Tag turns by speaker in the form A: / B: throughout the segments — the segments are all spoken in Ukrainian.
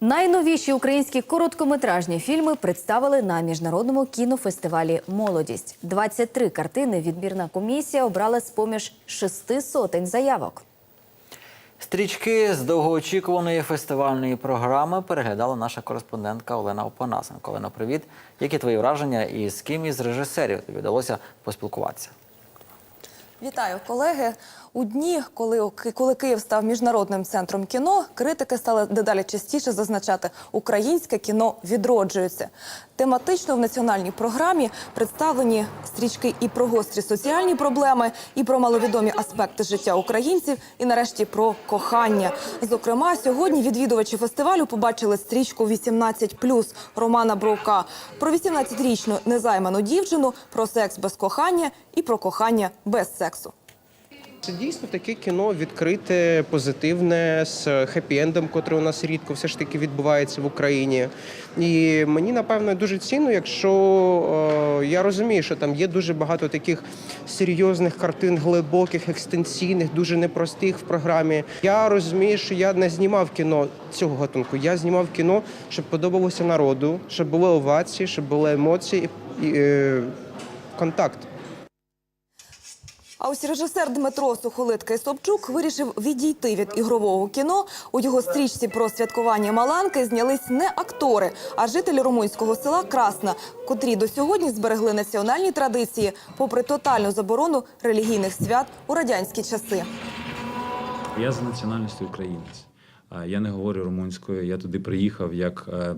A: Найновіші українські короткометражні фільми представили на міжнародному кінофестивалі Молодість. 23 картини відбірна комісія обрала з поміж шести сотень заявок.
B: Стрічки з довгоочікуваної фестивальної програми переглядала наша кореспондентка Олена Опанасенко. Олена, привіт. Які твої враження і з ким із режисерів тобі вдалося поспілкуватися?
C: Вітаю, колеги. У дні, коли, коли Київ став міжнародним центром кіно, критики стали дедалі частіше зазначати, українське кіно відроджується. Тематично в національній програмі представлені стрічки і про гострі соціальні проблеми, і про маловідомі аспекти життя українців, і нарешті про кохання. Зокрема, сьогодні відвідувачі фестивалю побачили стрічку «18+» Романа Бровка про 18-річну незайману дівчину, про секс без кохання і про кохання без сексу.
D: Це дійсно таке кіно відкрите, позитивне, з хеппі-ендом, котрий у нас рідко все ж таки відбувається в Україні. І мені напевно дуже цінно, якщо е, я розумію, що там є дуже багато таких серйозних картин, глибоких, екстенційних, дуже непростих в програмі. Я розумію, що я не знімав кіно цього гатунку. Я знімав кіно, щоб подобалося народу, щоб були овації, щоб були емоції і е, контакт.
C: А ось режисер Дмитро Сухолиткий Собчук вирішив відійти від ігрового кіно. У його стрічці про святкування Маланки знялись не актори, а жителі румунського села Красна, котрі до сьогодні зберегли національні традиції, попри тотальну заборону релігійних свят у радянські часи.
E: Я за національністю українець. Я не говорю румунською. Я туди приїхав як е,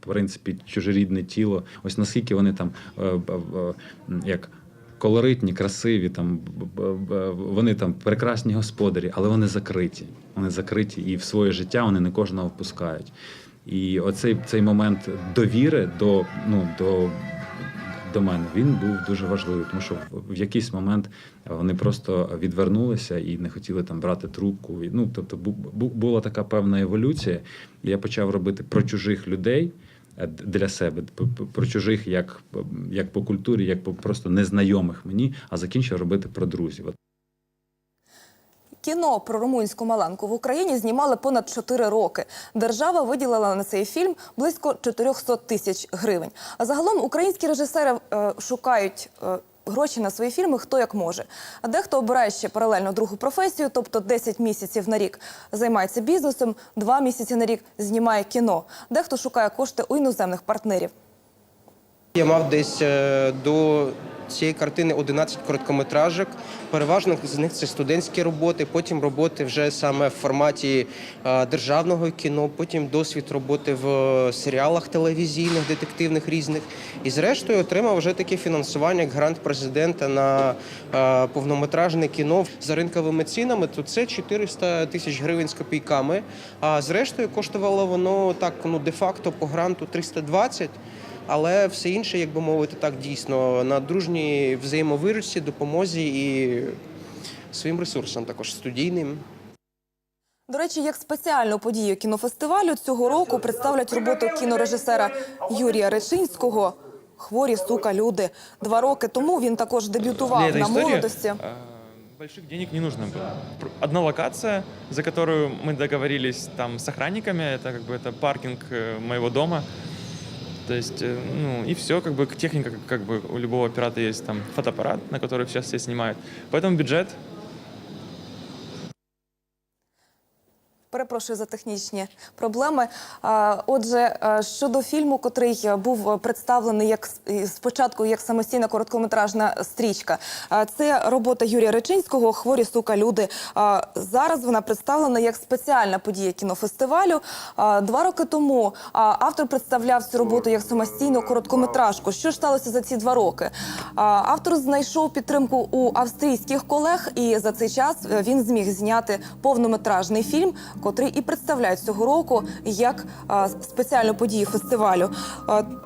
E: в принципі чужорідне тіло. Ось наскільки вони там е, б- як. Колоритні, красиві, там вони там прекрасні господарі, але вони закриті. Вони закриті і в своє життя вони не кожного впускають. І оцей цей момент довіри до, ну, до, до мене він був дуже важливий, тому що в, якийсь момент вони просто відвернулися і не хотіли там брати трубку. Ну тобто, бу- була така певна еволюція. Я почав робити про чужих людей. Е, Для себе про чужих, як, як по культурі, як по просто незнайомих мені, а закінчив робити про друзів.
C: Кіно про румунську маланку в Україні знімали понад 4 роки. Держава виділила на цей фільм близько 400 тисяч гривень. А загалом українські режисери е, шукають. е, Гроші на свої фільми хто як може. А дехто обирає ще паралельно другу професію, тобто 10 місяців на рік займається бізнесом, 2 місяці на рік знімає кіно. Дехто шукає кошти у іноземних партнерів.
D: Я мав десь е, до цієї картини 11 короткометражок. Переважно з них це студентські роботи, потім роботи вже саме в форматі е, державного кіно, потім досвід роботи в серіалах телевізійних, детективних різних. І зрештою отримав вже таке фінансування, як грант президента на е, повнометражне кіно за ринковими цінами. То це 400 тисяч гривень з копійками. А зрештою коштувало воно так ну де-факто по гранту 320 Але все інше, як би мовити, так дійсно на дружній взаємовиручці, допомозі і своїм ресурсам, також студійним.
C: До речі, як спеціальну подію кінофестивалю цього року представлять роботу кінорежисера Юрія Речинського Хворі сука, люди. Два роки тому він також
F: Для
C: дебютував
F: этой
C: на
F: истории
C: молодості.
F: э, больших денег не нужно было. Пр- Одна локация, за которую мы договорились там с охранниками, это как бы это паркинг э, моего дома. То есть, э, ну и все, как бы к- техника, как- как бы у любого оператора есть там фотоаппарат, на который сейчас все снимают. Поэтому бюджет
C: Перепрошую за технічні проблеми. Отже, е, щодо фільму, котрий е, був представлений як спочатку як самостійна короткометражна стрічка, це робота Юрія Речинського Хворі сука, люди. Зараз вона представлена як спеціальна подія кінофестивалю. Два роки тому автор представляв цю роботу як самостійну короткометражку. Що сталося за ці два роки? Автор знайшов підтримку у австрійських колег, і за цей час е, він зміг зняти повнометражний фільм, котрий і представляють цього року як спеціальну подію фестивалю.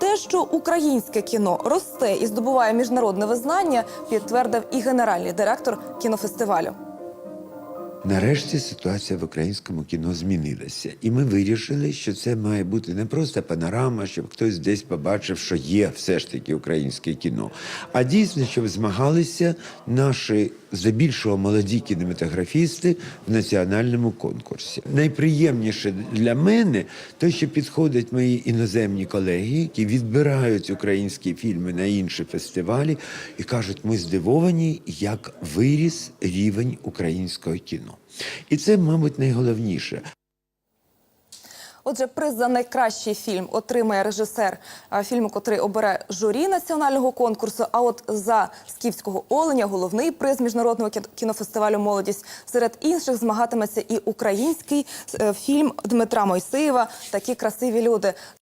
C: Те, що українське кіно росте і здобуває міжнародне визнання, підтвердив і генеральний директор кінофестивалю.
G: Нарешті ситуація в українському кіно змінилася, і ми вирішили, що це має бути не просто панорама, щоб хтось десь побачив, що є все ж таки українське кіно, а дійсно, щоб змагалися наші здебільшого молоді кінематографісти в національному конкурсі. Найприємніше для мене те, що підходять мої іноземні колеги, які відбирають українські фільми на інші фестивалі і кажуть, ми здивовані, як виріс рівень українського кіно. І це, мабуть, найголовніше.
C: Отже, приз за найкращий фільм отримає режисер фільму, котрий обере журі національного конкурсу. А от за скіфського оленя головний приз міжнародного кінофестивалю Молодість серед інших змагатиметься і український е, фільм Дмитра Мойсеєва Такі красиві люди.